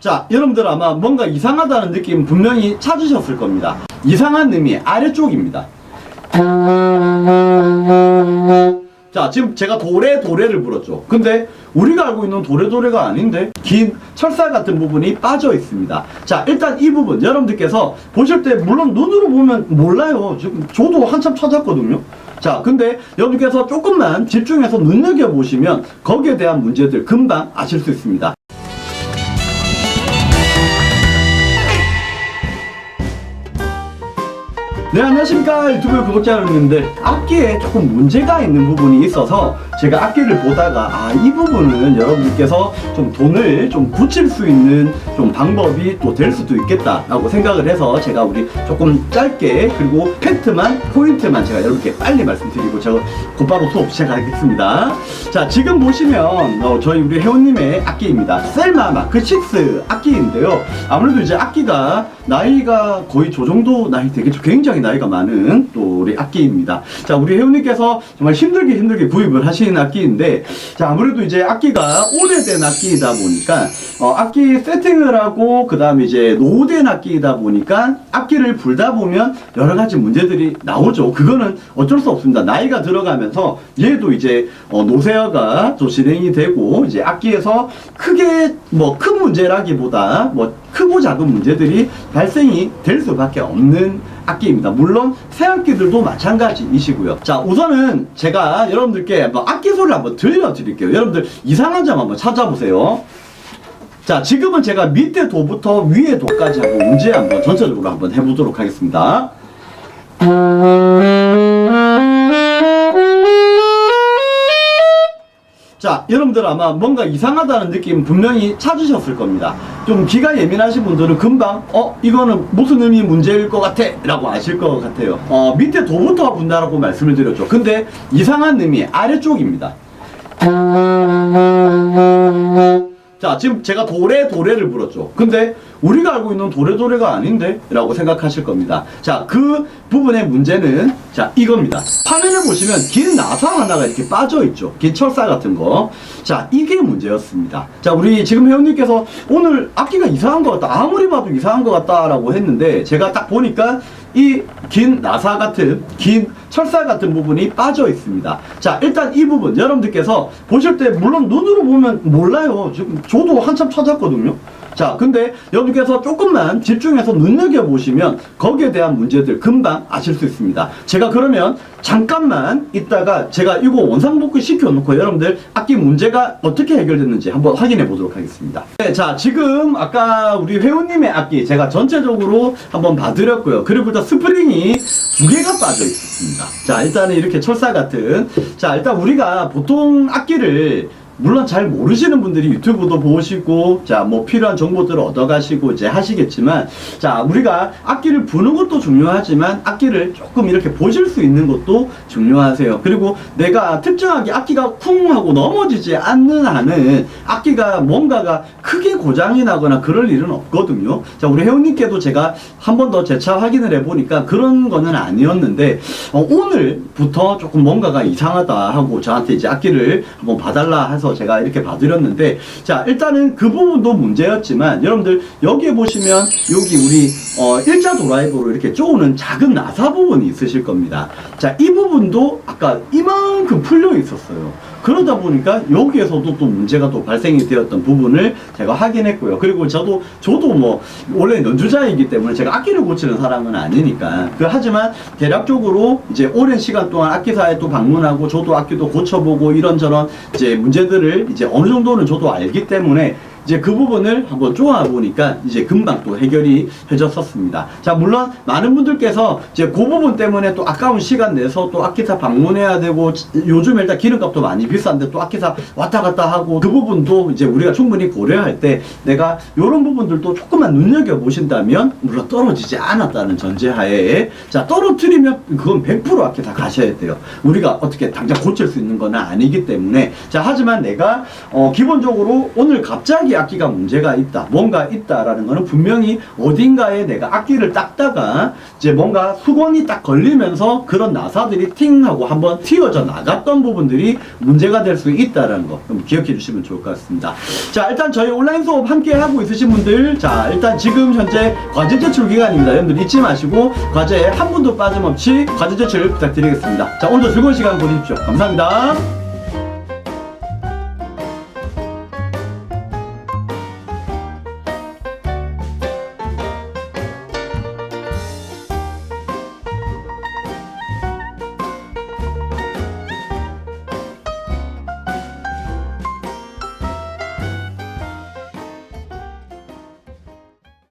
자, 여러분들 아마 뭔가 이상하다는 느낌 분명히 찾으셨을 겁니다. 이상한 의미 아래쪽입니다. 자, 지금 제가 도레 도레를 불었죠. 근데 우리가 알고 있는 도레 도레가 아닌데 긴 철사 같은 부분이 빠져 있습니다. 자, 일단 이 부분 여러분들께서 보실 때 물론 눈으로 보면 몰라요. 지금 저도 한참 찾았거든요. 자, 근데 여러분께서 조금만 집중해서 눈여겨 보시면 거기에 대한 문제들 금방 아실 수 있습니다. 네 안녕하십니까. 유튜브 구독자 여러분들 악기에 조금 문제가 있는 부분이 있어서 제가 악기를 보다가 아 이 부분은 여러분들께서 좀 돈을 좀 굳힐 수 있는 좀 방법이 또 될 수도 있겠다 라고 생각을 해서 제가 우리 조금 짧게 그리고 팩트만 포인트만 제가 여러분께 빨리 말씀드리고 제가 곧바로 수업 시작하겠습니다. 자 지금 보시면 어, 저희 우리 회원님의 악기입니다. 셀마 마크 6 악기인데요. 아무래도 이제 악기가 나이가 거의 저 정도 나이 되겠죠. 굉장히 나이가 많은 또 우리 악기입니다. 자, 우리 회원님께서 정말 힘들게 힘들게 구입을 하시는 악기인데, 자, 아무래도 이제 악기가 오래된 악기이다 보니까, 어, 악기 세팅을 하고, 그 다음에 이제 노후된 악기이다 보니까, 악기를 불다 보면 여러 가지 문제들이 나오죠. 그거는 어쩔 수 없습니다. 나이가 들어가면서 얘도 이제 어, 노세어가 또 진행이 되고, 이제 악기에서 크게 뭐 큰 문제라기보다 뭐 작은 문제들이 발생이 될 수밖에 없는 악기입니다. 물론 새 악기들도 마찬가지이시고요. 자, 우선은 제가 여러분들께 뭐 악기 소리를 한번 들려드릴게요. 여러분들 이상한 점 한번 찾아보세요. 자, 지금은 제가 밑에 도부터 위에 도까지 하고 문제 한번 전체적으로 한번 해보도록 하겠습니다. 자, 여러분들 아마 뭔가 이상하다는 느낌 분명히 찾으셨을 겁니다. 좀 귀가 예민하신 분들은 금방, 어, 이거는 무슨 의미 문제일 것 같아? 라고 아실 것 같아요. 어, 밑에 도부터 분다라고 말씀을 드렸죠. 근데 이상한 의미 아래쪽입니다. 자, 지금 제가 도레 도레를 불었죠. 근데 우리가 알고 있는 도레 도레가 아닌데? 라고 생각하실 겁니다. 자, 그 부분의 문제는 자, 이겁니다. 화면을 보시면 긴 나사 하나가 이렇게 빠져 있죠. 긴 철사 같은 거. 자, 이게 문제였습니다. 자, 우리 지금 회원님께서 오늘 악기가 이상한 것 같다. 아무리 봐도 이상한 것 같다라고 했는데 제가 딱 보니까 이 긴 나사 같은 긴 철사 같은 부분이 빠져 있습니다. 자, 일단 이 부분 여러분들께서 보실 때 물론 눈으로 보면 몰라요. 지금 저도 한참 찾았거든요. 자, 근데 여러분께서 조금만 집중해서 눈여겨 보시면 거기에 대한 문제들 금방 아실 수 있습니다. 제가 그러면 잠깐만 있다가 제가 이거 원상복구 시켜놓고 여러분들 악기 문제가 어떻게 해결됐는지 한번 확인해 보도록 하겠습니다. 네, 자, 지금 아까 우리 회원님의 악기 제가 전체적으로 한번 봐드렸고요. 그리고 일단 스프링이 두 개가 빠져 있습니다. 자, 일단은 이렇게 철사 같은. 자, 일단 우리가 보통 악기를 물론 잘 모르시는 분들이 유튜브도 보시고 자 뭐 필요한 정보들을 얻어가시고 이제 하시겠지만 자 우리가 악기를 부는 것도 중요하지만 악기를 조금 이렇게 보실 수 있는 것도 중요하세요. 그리고 내가 특정하게 악기가 쿵 하고 넘어지지 않는 한은 악기가 뭔가가 크게 고장이 나거나 그럴 일은 없거든요. 자 우리 회원님께도 제가 한 번 더 재차 확인을 해보니까 그런 거는 아니었는데 어, 오늘부터 조금 뭔가가 이상하다 하고 저한테 이제 악기를 한번 봐달라 해서 제가 이렇게 봐드렸는데 자 일단은 그 부분도 문제였지만 여러분들 여기에 보시면 여기 우리 어, 일자 드라이버로 이렇게 쪼는 작은 나사 부분이 있으실 겁니다 자 이 부분도 아까 이만큼 풀려 있었어요 그러다 보니까 여기에서도 또 문제가 또 발생이 되었던 부분을 제가 확인했고요. 그리고 저도 저도 뭐 원래 연주자이기 때문에 제가 악기를 고치는 사람은 아니니까. 그 하지만 대략적으로 이제 오랜 시간 동안 악기사에 또 방문하고 저도 악기도 고쳐보고 이런저런 이제 문제들을 이제 어느 정도는 저도 알기 때문에 이제 그 부분을 한번 쪼아 보니까 이제 금방 또 해결이 해졌었습니다. 자, 물론 많은 분들께서 이제 그 부분 때문에 또 아까운 시간 내서 또 악기사 방문해야 되고 요즘 일단 기름값도 많이 비싼데 또 악기사 왔다 갔다 하고 그 부분도 이제 우리가 충분히 고려할 때 내가 이런 부분들도 조금만 눈여겨 보신다면 물론 떨어지지 않았다는 전제하에 자, 떨어뜨리면 그건 100% 악기사 가셔야 돼요. 우리가 어떻게 당장 고칠 수 있는 건 아니기 때문에 자, 하지만 내가 어, 기본적으로 오늘 갑자기 이 악기가 문제가 있다, 뭔가 있다라는 거는 분명히 어딘가에 내가 악기를 닦다가 이제 뭔가 수건이 딱 걸리면서 그런 나사들이 팅 하고 한번 튀어져 나갔던 부분들이 문제가 될 수 있다라는 거좀 기억해 주시면 좋을 것 같습니다. 자, 일단 저희 온라인 수업 함께 하고 있으신 분들, 자, 일단 지금 현재 과제 제출 기간입니다. 여러분들 잊지 마시고 과제에 한 분도 빠짐없이 과제 제출 부탁드리겠습니다. 자, 오늘도 즐거운 시간 보내십시오. 감사합니다.